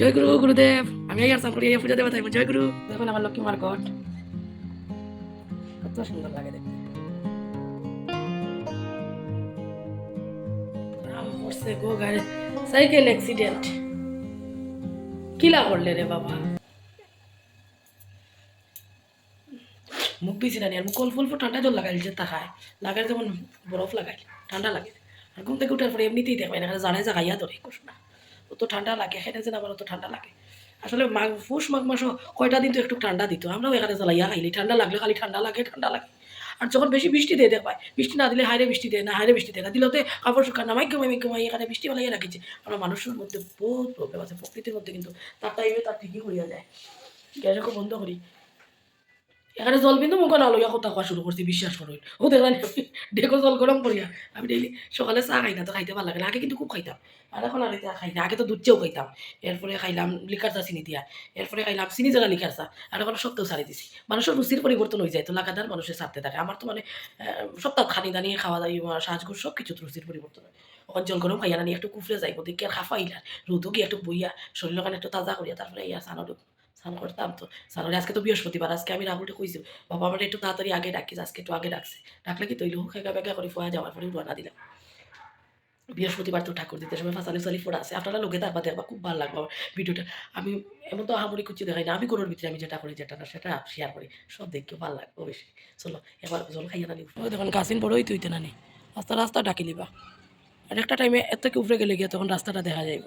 জয় গুরু, গুরুদেব। আমি আর সাম করি পূজা দেবা তাই জয় গুরু। দেখুন আমার লক্ষ্মী মার কত সুন্দর লাগে দেখতে। সাইকেল অ্যাক্সিডেন্ট কিলা করলে রে বাবা? মুখ বেশি না আর মুখ অল্প ঠান্ডা জল লাগাইল যে তাকায় লাগাই যেমন বরফ লাগাইল ঠান্ডা লাগে। আর ঘুম থেকে উঠার পরে এমনিতেই দেখবে না জানাই জাগাইয়া ধরে কষ্ট না অত ঠান্ডা লাগে, হেঁটে যেন আমার অত ঠান্ডা লাগে। আসলে মাঘ পুষ মাঘ মাসও কয়টা দিন তো একটু ঠান্ডা দিত, আমরাও এখানে জ্বালাইয়া খাইলি। ঠান্ডা লাগলে খালি ঠান্ডা লাগে ঠান্ডা লাগে। আর যখন বেশি বৃষ্টি দেয় পায় বৃষ্টি না দিলে হাইরে বৃষ্টি দেয় না হাইরে বৃষ্টি দেয় না। দিলতে কাপড় শুকান মাইকে মাইকে মাই এখানে বৃষ্টি বালাইয়া রাখিছে। আমরা মানুষের মধ্যে বহুত প্রবলেম আছে, প্রকৃতির মধ্যে কিন্তু। তার টাইমে তার ঠিকই হইয়া যায়। গ্যাসকে বন্ধ করি এখানে জল বিন্দু, মুখ না লইয়া কথা খাওয়া শুরু করছি, বিশ্বাস করুন। ও দেখলাম ডেকো জল গরম করিয়া। আমি ডেইলি সকালে চা খাই না, তো খাইতে ভালো লাগে না। আগে কিন্তু খুব খাইতাম। আর এখন আর খাই না। আগে তো দুধ চেয়েও খাইতাম। এরপরে খাইলাম লিকার চা, চিনি দিয়া। এরপরে খাইলাম চিনি জানা লিকার চা। আর এখন সত্ত্বেও ছাড়ি দিছি। মানুষের রুচির পরিবর্তন হয়ে যায়, তো লাগাতার মানুষের ছাড়তে থাকে। আমার তো মানে সপ্তাহ খানি দানি খাওয়া দাওয়া সাজগুজ সব কিছু রুচির পরিবর্তন হয়। ওখান জল গরম খাইয়া নানি একটু কুফরে যাইব, দেখি আর খাফা ইলার রোদও গিয়ে একটু বইয়া শরীরের কানে একটু তাজা করিয়া, তারপরে ইয়া সানো স্নান করতাম তো। স্নান আজকে তো বৃহস্পতিবার, আজকে আমি রাহুলটা কইছি, বাবা, আমার একটু তাড়াতাড়ি আগে ডাকিস, আজকে একটু আগে ডাকছে। ডাকলে কি তৈল খেগা বেগা করে ফোয়া যাওয়ার পরে রোয়ানা দিলাম। বৃহস্পতিবার তো ঠাকুর দিতে সময় ফাঁসালি সালি ফোড়া আছে। আপনারা লোকে দেখবা দেখবা খুব ভালো লাগবে আমার ভিডিওটা। আমি এমন তো আহামরি কুচি দেখাই না, আমি গরুর ভিতরে আমি যেটা করি, যেটা না সেটা শেয়ার করি। সব দেখতে ভালো লাগবে বেশি চলো, এবার জল খাইয়া নানি দেখুন গাছিন বড়ই তুইতে নানি রাস্তা রাস্তা ডাকি লিবা আর একটা টাইমে এত কি উপরে গেলে গিয়ে তখন রাস্তাটা দেখা যাইব।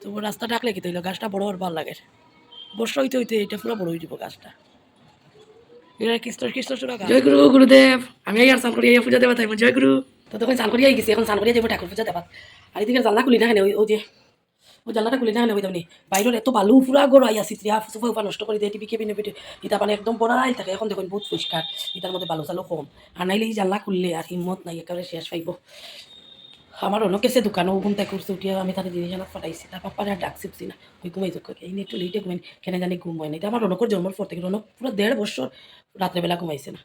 তো রাস্তা ডাকলে কি তৈল, গাছটা বড় আর ভালো লাগে। বর্ষা হইতে হইতে এটা পুরো বড় হয়ে যাব গাছটা। এরা কৃষ্ণ কৃষ্ণ চূড়া জয় গুরু গুরুদেব আমি আর চান করি পূজা দেবা তাই জয় গুরু তো তখন চান করিয়া গেছি এখন চান করিয়া যাব ঠাকুর পূজা দেবা আর এদিকে জানলা খুলি না কেন ওই যে ওই জানলাটা খুলি না কেন ওই তেমনি বাইরের এত বালু পুরা গড় আইয়া চিত্রিয়া সুফা উফা নষ্ট করে দিয়ে টিভি কেবিনে পিঠে ইটা মানে একদম বড়াই থাকে এখন দেখুন বহুত পরিষ্কার। ইটার মধ্যে বালু চালু কম। আর নাইলে এই জানলা খুললে আর হিম্মত নাই একেবারে শেষ পাইব। আমার অন্য কেসে দোকানও ঘুম তাই করছে উঠিয়ে আমি তাদের জিনিস আনা ফটাইছি। তার পাপারে আর ডাক চিপছি না। ওই ঘুমাই যোগ এই একটু লেটে ঘুমাই। কেন জানি ঘুম হয় না আমার অনকর জন্মের পর থেকে অনক পুরো দেড় বছর রাত্রেবেলা ঘুমাইছে না।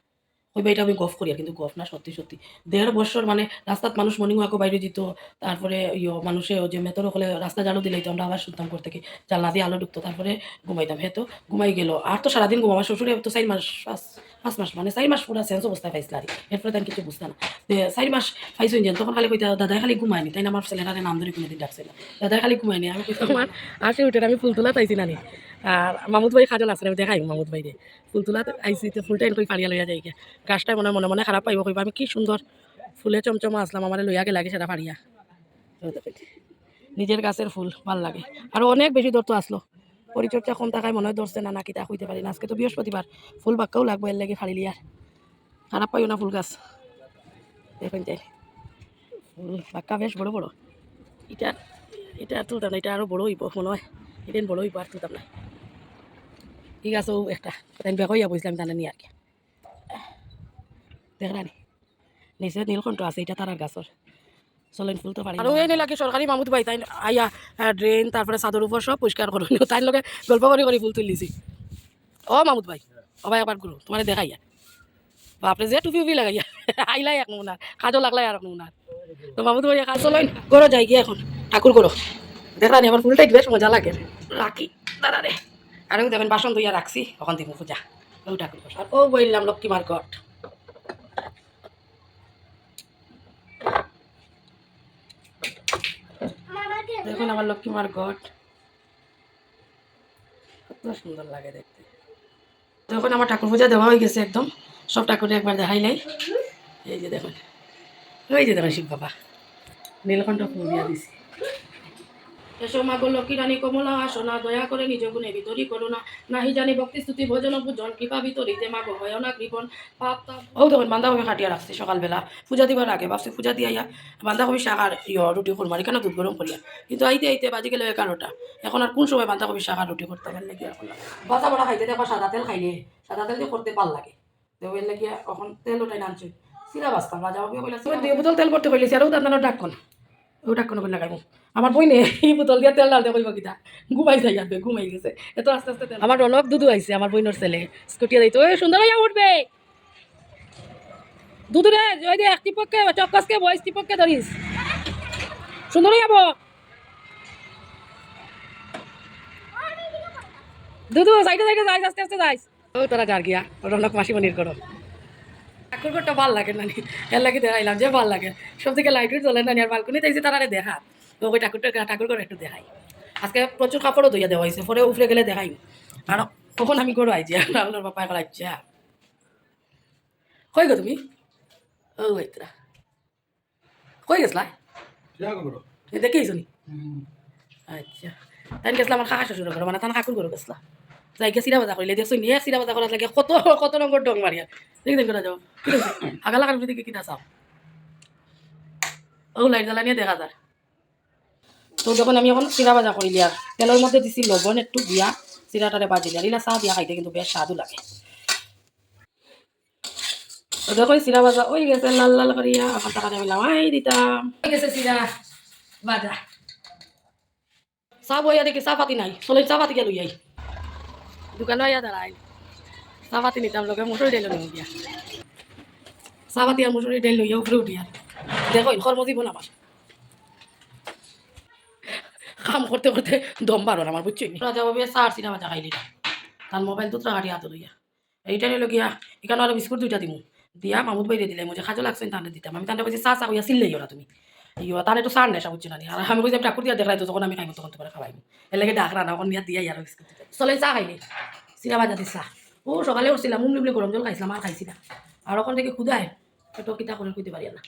ওই বাড়িটা আমি গফ করি আর কিন্তু গফ না, সত্যি সত্যি। দেড় বছর মানে রাস্তাত মানুষ মর্নিং ওয়াকও বাইরে দিত, তারপরে ইয়ে মানুষে যে মেতর হলে রাস্তা জানো দিলেই তো আমরা আবার শুনতাম করতে কি জানলা দিয়ে আলো ঢুকতো, তারপরে ঘুমাইতাম, হে তো, ঘুমাই গেল। আর তো সারাদিন ঘুম আমার শ্বশুরে তো চার মাস, পাঁচ মাস মানে চার মাস পুরো সেন্স অবস্থায় পাইছিল আর। এরপরে তাই কিছু বুঝতে না। চার মাস পাইছো যেন তখন খালি কইতা, দাদাই খালি ঘুমায়নি। তাই না আমার ছেলেটারে নাম ধরে কোনোদিন ডাকছে না। দাদাই খালি ঘুমায়নি। আমি কইতাম আমার আসে উঠে, আমি ফুল তোলা পাইছি নানি আর মামুদ ভাই খাজন আছে, আমি দেখাই মামুদ ভাই রে ফুল তোলা আইসি তো ফুলটা এনকই পাড়িয়া লইয়া যাই গাছটাই মনে মনে মনে খারাপ পাইব, কইবা আমি কি সুন্দর। ফুলে চমচমা আসলাম, আমার লইয়া গে লাগে সেটা পাড়িয়া নিজের গাছের ফুল, ভালো লাগে। আর অনেক বেশি দূর তো আসলো। পরিচর্যা কম থাকায় মনে হয় ধরছে না নাকি তা হইতে পারি না। আজকে তো বৃহস্পতিবার, ফুল বাক্কাও লাগবে, এর লাগে ফাড়িলি আর খারাপ পাইও না ফুল গাছ। দেখুন যাই। ফুল বাক্কা বেশ বড় বড়। এটা এটা তুলতাম না, এটা আরও বড় হইব, মনে হয়। এটা বড় হইব আর তুলতাম না। ঠিক আছে ও একটা তাই বেকইয়া বসলাম জানা নি আর কি দেখলানি নিচে নীলকণ্ঠ আছে এটা তারার গাছর চলেন ফুল তো পারি আর এই লাগে সরকারি মামুদ ভাই তাই আইয়া ড্রেন তারপরে চাদর উপর সব পরিষ্কার করুন তাই লগে গল্প করে করে ফুল তুলিছি। ও মামুদ ভাই ও ভাই আবার গুরু তোমার দেখাইয়া বাপরে যে টুপি উপি লাগাইয়া আইলাই এক নমুনার কাজও লাগলাই আর এক নমুনার তো মামুদ ভাই কাজ চলেন করো যাই গিয়ে এখন। ঠাকুর করো দেখলানি আমার ফুলটাই বেশ মজা লাগে। রাখি দাদা রে আর ওই দেখেন, বাসন ধুইয়া রাখছি তখন দিব পূজা ও ঠাকুর করো। আর ও বললাম, লক্ষ্মী মার্কট। দেখুন আমার লক্ষ্মীমার ঘট কত সুন্দর লাগে দেখতে। যখন আমার ঠাকুর পূজা দেওয়া হয়ে গেছে একদম। সব ঠাকুরে একবার দেখাই নাই এই যে দেখুন। ওই যে দেখুন শিব বাবা। নীলকণ্ঠ দিয়া দিছি। এসো মা গো লক্ষ্মী রানী কমলা আসনা দয়া করে নিজ গুণে ভিতরি করো না। নাহি জানি ভক্তি, স্তুতি, ভোজন পূজন কৃপা ভিতরিতে মা গো হয় না কৃপন পাপ তাপ। ও তখন বান্ধাকপি খাটিয়া রাখছি সকালবেলা। পূজা দিবার আগে ভাবছি, পূজা দিয়ে আইয়া বান্ধাকপি শাক আর ইয় রুটি করব আর কেন দুধ গরম করিয়া কিন্তু আইতে আইতে বাজি গেলে এগারোটা এখন আর কোন সময় বান্ধাকপি শাক আর রুটি করতে পারলে কি এখন বাচ্চা বড়া খাইতে দেখো সাদা তেল খাইলে সাদা তেল দিয়ে করতে ভালো লাগে। তো এর লাগিয়া এখন তেল ওটাই নামছে। সিরা বাঁচতাম রাজা কইলা দুই বোতল তেল করতে কইলেছি আর দান্দানো ডাক্কন ও ডাক্কন কই লাগাইবো আমার বই নে এই বোতল দিয়ে তেল ডালতে কইব কিতা? ঘুমাই যাই যাবে ঘুমাই গেছে। এত আস্তে আস্তে তেল- আমার রনক দুধু আইছে, আমার বইনোর ছেলে। স্কুটিয়া দিতে ওই সুন্দর হইয়া উঠবে। দুধু রে ওই যে এক টিপককে চক্কাসকে বয়স টিপককে ধরিস। সুন্দর হইয়া যাব দুদু সাইডে সাইডে যাইস, আস্তে আস্তে যাইস। ও, তোরা যার গিয়া, রনক মাসি মনির করো ঠাকুর করতে ভালো লাগে নানি। এর লাগে দেখাইলাম যে ভালো লাগে। সব থেকে লাইট জ্বলে নানি আর বালকনি তাইছে তারা দেখা ওই ঠাকুরটা ঠাকুর করে একটু দেখাই। আজকে প্রচুর কাপড়ও ধুইয়া দেওয়া হয়েছে পরে উফরে গেলে দেখাই। আর কখন আমি করো আইছি আপনার বাপা এখন আচ্ছা কই গো তুমি? ও এইতরা। কই গেছলা? দেখেইছো নি? আচ্ছা। তাই গেছিলাম আমার কাকা শ্বশুর ঘর মানে তার কাকুর ঘর গেছিলাম যাইকে চিরা বাজা করিলে দেখছ নিয়ে চিরা বাজা করার লাগে কত কত রঙের ডং মারিয়া। দেখি দেখি যাও। কি দেখছ আগা লাগার দিকে কিনা চাও। ও, লাইট জ্বালা নিয়ে দেখা যায় তো যখন আমি এখন চিরা বাজা করিলি আর তেলের মধ্যে দিছি লবণ একটু দিয়া। চিরাটারে বাজিলি আর ইলা চাহ দিয়া খাইতে কিন্তু বেশ স্বাদও লাগে। দেখো চিরা বাজা ওই গেছে, লাল লাল করিয়া এখন টাকা আমি লামাই দিতাম। গেছে চিরা বাজা। চাহ বইয়া দেখি, চাহ পাতি নাই। চলে, চাহ পাতি গেল ইয়াই দোকান ইয়া দাঁড়াই চাহ পাতি নিতাম লোকে মুসুরি দিয়া। চাহ পাতি আর মুসুরি ডাইল লইয়া উপরে উঠি আর দেখো কর্মজীবন আমার কাম করতে করতে দম বারো আমার বুঝছি রাজা বাবু চার চিনা বাজা খাইলি তার মোবাইল দুটো হাঁটি হাতে লইয়া এইটা নিল গিয়া এখানে আরও বিস্কুট দুইটা দিমু। দিয়া মামুদ বাইরে দিলে। মুঝে খাজো লাগছে তাহলে দিতাম আমি তাহলে বলছি চা চা হইয়া চিল্লাই ওরা তুমি। ইয়া তাহলে তো সার নেশা বুঝছি না আমি বলছি ঠাকুর দিয়া তো আমি খাইব, তখন তোমার এর লাগে ডাক রান্না দিয়া চলে চা খাইলি চিরা বাজা দিস চা। ও, সকালে উঠছিলাম মুমলি গরম জল খাইছিলাম আর খাইছি না আর ওখান থেকে ক্ষুদায় পেটো কিতা করে খুঁজতে পারি না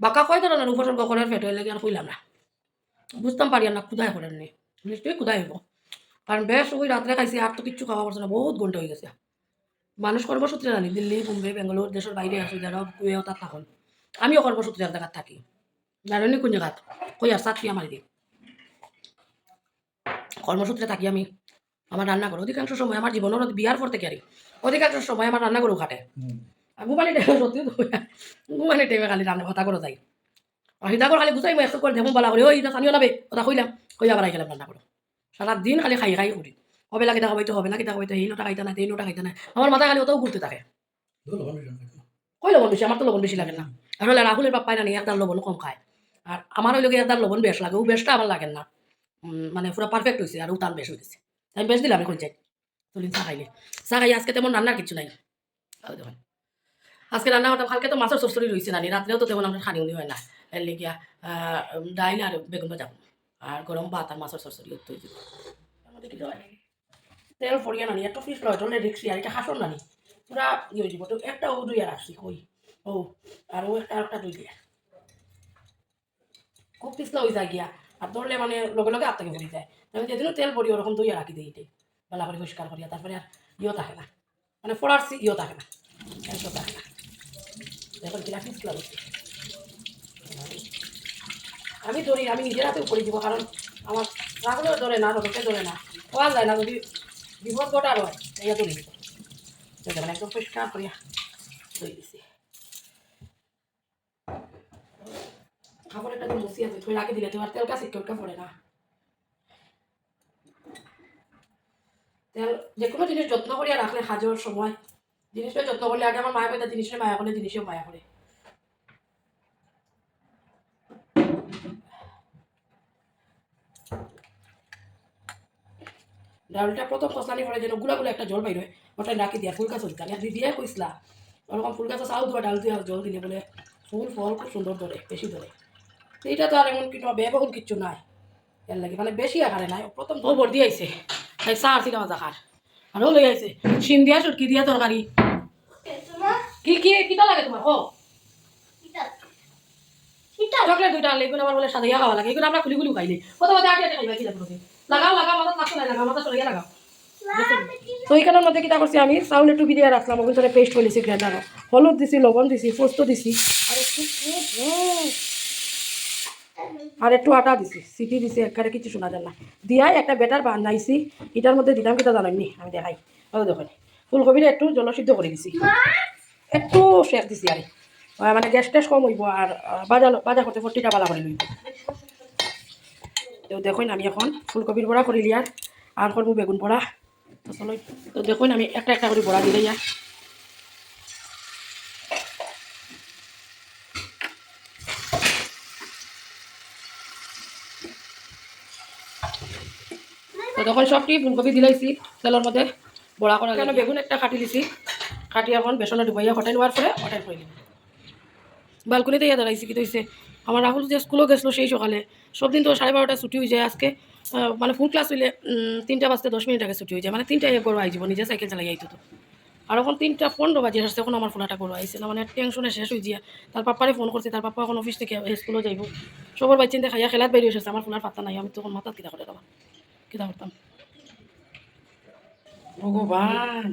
বাঁকা কয় ধরনের উপসর্গ করার পেটো লাগে আর না। বুঝতাম পারি না ক্ষুদায় করেন নি। নিশ্চয়ই ক্ষুদায় হইব কারণ বেশ ওই রাত্রে খাইছি আর তো কিচ্ছু খাওয়া পারছে না, বহুত ঘণ্টা হয়ে গেছে। মানুষ কর্মসূত্রে জানি, দিল্লি, মুম্বাই বেঙ্গালোর দেশের বাইরে আছে যারা কুয়েও তার তখন আমিও কর্মসূত্রে এক জায়গাত থাকি। জানি কোন জায়গাত কই আর চাকরি আমার দিই কর্মসূত্রে থাকি আমি আমার রান্না করো অধিকাংশ সময় আমার জীবনের বিয়ার পর থেকে আরি অধিকাংশ সময় আমার রান্না করেও খাটে আর ঘুমানি টাইমে সত্যি ঘুমানি টাইমে খালি রান্না কথা করে যাই। হিদা করে খালি গুছাই মই একটু করে দেখুন বলা করে ওই চানিও নাবে কথা কইলাম কই আবার আইলাম রান্না করো সারা দিন খালি খাই খাই করি। হবে না কিতা খাবাইতে হবে না কিতা খাবাইতে এই নটা খাইতে না এই নটা খাইতে না আমার মাথা খালি অতও ঘুরতে থাকে। কই লবণ বেশি? আমার তো লবণ বেশি লাগে না। আর হলে রাহুলের বাপ্পাই না নিয়ে একদার লবণ কম খায়। আর আমার ওই লোকে একদার লবণ বেশ লাগে, ও বেশটা আমার লাগে না। মানে পুরো পারফেক্ট হয়েছে আর ও তার বেশ হয়েছে আমি বেশ দিলাম এখন চাই চলিন, চা খাইলে চা খাই, আজকে তেমন রান্নার কিছু নাই। আজকে রান্না হঠাৎ কালকে তো মাছের সরসরি রয়েছে নানি রাত্রেও তো তেমন আমরা খানি উনি হয় না। এর লেগিয়া ডাইল আর বেগুন ভাজা। আর গরম ভাত আর মাছের সরসরি উঠতে হয়েছে আমাদের কি হয়। তেল ফরিয়া নানি, একটা ফিস লয় রিক্সি, আর এটা হাসন নানি। পুরা ইয়ে একটা ও দুই আর আসছি, কই? ও, আর ও একটা একটা দুই দিয়া। খুব পিছলা হয়ে যায় গিয়া। আর ধরলে মানে লগে লগে আত্মাকে ভরি যায়। আমি যেদিনও তেল পরি ওরকম দই রাখি দিই এটাই বেলা করে পরিষ্কার করিয়া, তারপরে আর ইয়েও থাকে না। মানে ফোড়ার ইয়েও থাকে না। এসব থাকে না। দেখুন কিনা পিছলা হচ্ছে আমি ধরি, আমি নিজের হাতেও করে দিব, কারণ আমার রাগলেও ধরে না রোদকে ধরে না। পাওয়া যায় না, যদি বিপদ ঘটার হয় ইয়া ধরে দিব। একদম পরিষ্কার করিয়া ধুই দিছি। খাবারটা তো আছে রাখি দিলে তোমার তেলটা সিটকা পড়ে না তেল যে কোনো জিনিস যত্ন রাখলে সাজর সময় জিনিসটা যত্ন করলে আগে আমার মায়া মায়া জিনিসেও মায়া করে ডাউলটা প্রথম পরে যেনগুলা গুলা একটা জল বাইর হয় ওটা রাখি দিয়া ফুল গাছ হইতে আর কইসলা ওরকম ফুল গাছ চাউ দেওয়া ডাল দিয়া জল দিলে বলে ফুল ফল খুব সুন্দর ধরে বেশি ধরে তো এটা তো আর এমন কিছু ব্যয়বহুল কিচ্ছু নাই। এর লাগে মানে বেশি আকারে নাই। প্রথম তো ভর্তি আইছে। তাই চার চিনা মাজা খার আরও লই আইছে। শিম দিয়া চটকি দিয়া তরকারি। কি কি, কিতা লাগে তোমার? ও চকলেট দুইটা আনলে এগুলো আমার বলে সাজাইয়া খাওয়া লাগে। এগুলো আমরা খুলি খুলি খাইলে কত কথা আটে আটে খাইবা কি লাগবে লাগাও লাগাও মাথা লাগতো না লাগাও মাথা চলে লাগাও। তো এইখানের মধ্যে কিতা করছি আমি? চাউল একটু বিরিয়া রাখলাম ধরে পেস্ট করে নিছি গ্রাইন্ডার হলুদ দিছি লবণ দিছি, পোস্ত দিছি। আর একটু আর একটু আটা দিছি সিটি দিছি একবারে কিছু শোনা যায় না। দিয়াই একটা বেটার বানাইছি এটার মধ্যে দিলাম কিতা জানাইনি আমি দেখাই। ও দেখুন ফুলকপিটা একটু জলসিদ্ধ করে দিছি। একটু শেষ দিছি আর। মানে গ্যাস ট্যাস কম হইব আর বাজা বাজা করতে ফোরটিটা বালা করে লইব। তো দেখুন আমি এখন ফুলকপির বড়া করি লিয়ার আর করব বেগুন বড়া। তো চলো তো দেখুন আমি একটা একটা করে বড়া দিলে ইয়ার তো তখন সবটি ফুলকপি দিলাইছি তেলের মধ্যে বড়া করা কেন বেগুন একটা কাটি দিছি? কাটি এখন বেসনে ডুবাইয়া হটাই নেওয়ার পরে হটাই করে নিব বালকনিতে ইয়া দাঁড়াইছি কি হয়েছে আমার রাহুল যে স্কুলও গেছিল সেই সকালে সব দিন তো সাড়ে বারোটা ছুটি হয়ে যায়। আজকে মানে ফুল ক্লাস হইলে তিনটা বাজতে দশ মিনিট আগে ছুটি হয়ে যায়। মানে তিনটায় গরু আইযাব নিজে সাইকেল চালাই আইতো তো আর এখন তিনটা পনেরো বাজে আসছে এখন আমার ফোনাটা গরু আইছে না মানে টেনশনে শেষ হয়ে যায়। তার পাপারে ফোন করছে তার পাপা এখন অফিস থেকে স্কুলে যাইব। সবার বাচ্চা চিন্তা, খাইয়া খেলাত বেরিয়ে এসেছে আমার ফোনার পাত্তা নাই, আমি তখন মাথাত কিনা করে দেওয়া করতাম ভগবান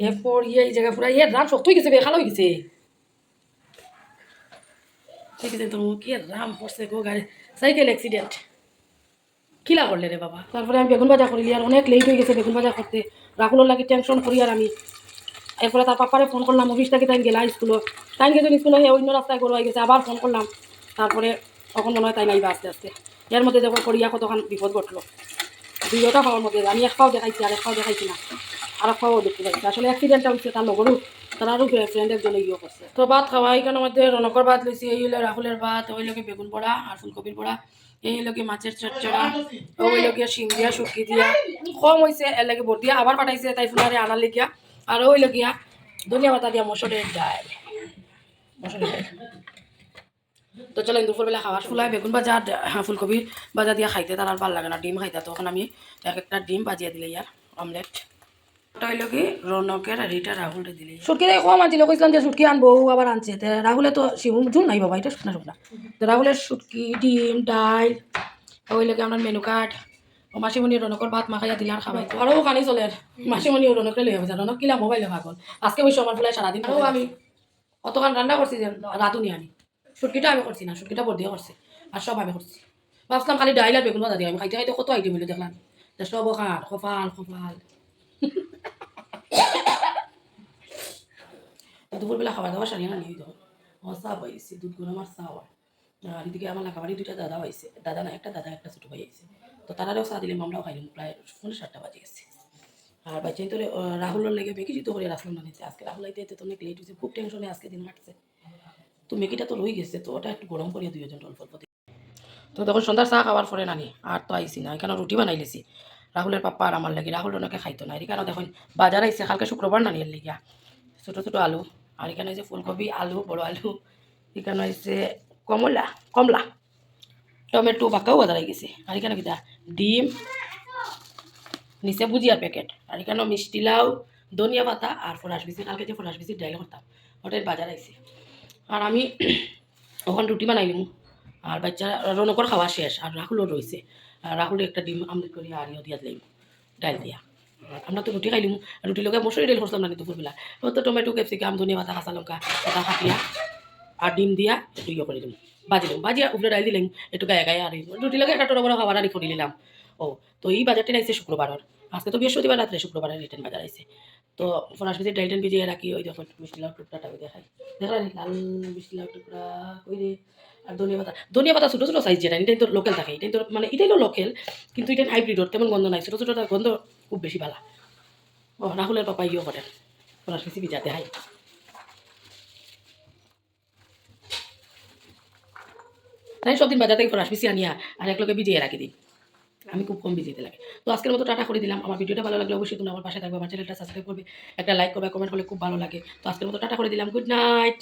হে পড়িয়ে এই জায়গা পুরা ইয়ে রাম শক্ত হয়ে গেছে বেখাল হয়ে গেছে। ঠিক আছে, তো কি রাম পড়ছে গো গাড়ি? সাইকেল অ্যাক্সিডেন্ট করলে রে বাবা? তারপরে আমি বেগুন ভাজা করিলি, আর অনেক লেট হয়ে গেছে বেগুন ভাজা করতে। রাহুলের লাগে টেনশন করি আর আমি। এরপরে তার পাপারে ফোন করলাম অফিস থেকে তাই গেলা স্কুলে তাই গেছে স্কুলে হয়ে, অন্য রাস্তায় গরু হয়ে গেছে, আবার ফোন করলাম। তারপরে তখন মনে হয় তাই নাইবা আস্তে আস্তে। এর মধ্যে যখন করিয়া কতক্ষণ বিপদ ঘটলো। দুইটা খাওয়ার মধ্যে আমি এক পাও দেখাইছি আর এক পাও দেখাইছি না। আর এক পাও দেখতে পাইছি। আসলে অ্যাক্সিডেন্টটা হচ্ছে তার লগরও তার আরও ফ্রেন্ড একজনে ইয়ে করছে তো ভাত খাওয়া এইখানের মধ্যে রনকর ভাত লইছি এই হলো রাহুলের ভাত ওই লোকে বেগুন বড়া আর ফুলকপির বড়া এই লোকে মাছের চচ্চড়া ওই লোকে শিম দিয়া শুটকি দিয়া। কম হয়েছে এর লাগে ভর দিয়া আবার পাঠাইছে, তাই ফুলারে আনার লিখিয়া আর ওই লগিয়া ধনিয়া পাতা দিয়া মসুরের ডাল মসুরের তো চলো দুপুরবেলা খাওয়ার ফুলাই বেগুন ভাজা আর হ্যাঁ, ফুলকপি ভাজা দিয়া খাইতে তার আর ভালো লাগে না। ডিম খাইতে তখন আমি এক একটা ডিম ভাজিয়ে দিলে ইয়ার অমলেট ওটা হইল কি রৌনকের আর এটা দিলে সুটকি দেখে কম আনছিল কইছিলাম যে সুটকি আনব ও আবার আনছে। তে রাহুলে তো শিবু জুন নাই বাবা এটা শুকনা শুকনা। তো রাহুলের সুটকি ডিম ডাল ওই লাগে আমার মেনু কার্ড। ও মাসিমণি রনকর ভাত মাখাইয়া আরও চলে। মাসিমণি রনকরে রনক কিলা মোবাইলে ভাগল। আজকে ওই সময় ফুলাই সারাদিন আরও আমি। অতখান রান্না করছি যে রাঁধুনি আমি সুটকিটা আমি করছি না, সুটকিটা বর্দিয়া করছি আর সব আমি করছি ভাবছিলাম খালি ডাইল আর বেগুন ভাজা দিয়ে আমি খাইতে খাইতে কত আইটেম দেখলাম। সব খান কপাল কপাল। দুপুরবেলা খাওয়া দাওয়া সারিয়ে না নিয়ে তখন আমার চা দুধগুলো আমার চা হয়। আর এদিকে আমার লাগাবাড়ি দুইটা দাদা হয়েছে দাদা না একটা দাদা, একটা ছোটো ভাই হয়েছে তো তারাও চা দিলে আমরাও খাইলাম প্রায় ফোনে সাতটা বাজে গেছে আর বাচ্চাই তো রাহুলের লেগে বেশি তো করে রাখলাম না আজকে রাহুল আইতে তো অনেক লেট হয়েছে খুব টেনশনে আজকে দিন কাটছে। তো মেকিটা তো রয়ে গেছে, তো ওটা একটু গরম করিয়ে দুইজন অল্প অল্প তো তখন সন্ধ্যার চা খাওয়ার পরে নানি, আর তো আইসি না এখানে রুটি বানাই লেছি। রাহুলের পাপ্পা আর আমার লাগে, রাহুল ওনাকে খাইতো না এখানে দেখুন, বাজার আইসে কালকে শুক্রবার নানি এর লেগিয়া ছোটো ছোটো আলু, আর এখানে হয়েছে ফুলকপি আলু, বড় আলু, এখানে হয়েছে কমলা কমলা, টমেটো বাক্কাও বাজার গেছে। আর এখানে কিটা ডিম, নিচে ভুজিয়ার প্যাকেট, আর এখানে মিষ্টি লাউ, ধনিয়া পাতা, আর ফরাস বিচি, কালকে যে ফরাস বিচির ডাইল করতাম ওটার বাজার আইছে। আর আমি ওখান রুটি বানাইলাম আর বাচ্চা রনকর খাওয়া শেষ। আর রাহুলও রয়েছে আর রাহুল একটা ডিম আমলেট করি আর ইয়ে দিয়া দিলাম ডাল দিয়া। আমরা তো রুটি খাইলিম রুটি লগে মসুরি ডাল করতাম না দুপুরবেলা তো টমেটো ক্যাপসিকাম ধনিয়া পাতা, কাঁচা লঙ্কা এটা কাটিয়া আর ডিম দিয়া ইয়ে করে দিলাম বাজিলাম বাজিয়া উপরে ডাল দিলাম একটু গায়ে গায়ে আর রুটি লগে একটা টোটো বড় খাবার আর করে নিলাম ও তো এই বাজারটা আইছে শুক্রবারের আজকে তো বৃহস্পতিবার রাত্রে শুক্রবারের রিটার্ন বাজার আইছে তো ফরাস ভিজির ডাইলটেন ভিজিয়ে রাখি, ওই দেখো মিষ্টি লাউ টুকরাটা ওই দেখাই। দেখলাম লাল মিষ্টি লাউ টুকরা ওই রে? আর ধনিয়া পাতা। ধনিয়া পাতা ছোটো ছোটো সাইজ যেটা এটাই তো লোকাল থাকে এটাই তো মানে এটাই তো লোকাল কিন্তু এটা হাইব্রিডর তেমন গন্ধ নাই। ছোটো ছোটোটা গন্ধ খুব বেশি ভালো ও, রাহুলের পাপা ইয়েও করেন ফরাস ভিজি ভিজাতে হাই তাই সব দিন বাজার থেকে ফরাস ভিজি আনিয়া, আর এক লোকে ভিজিয়ে রাখি দিই আমি খুব কম বিজিতে লাগে। তো আজকের মতো টাটা করে দিলাম। আমার ভিডিওটা ভালো লাগলে অবশ্যই তুমি আমার পাশে থাকবে, আমার চ্যানেলটা সাবস্ক্রাইব করবে। একটা লাইক করবে কমেন্ট করলে খুব ভালো লাগে। তো আজকের মতো টাটা করে দিলাম। Good night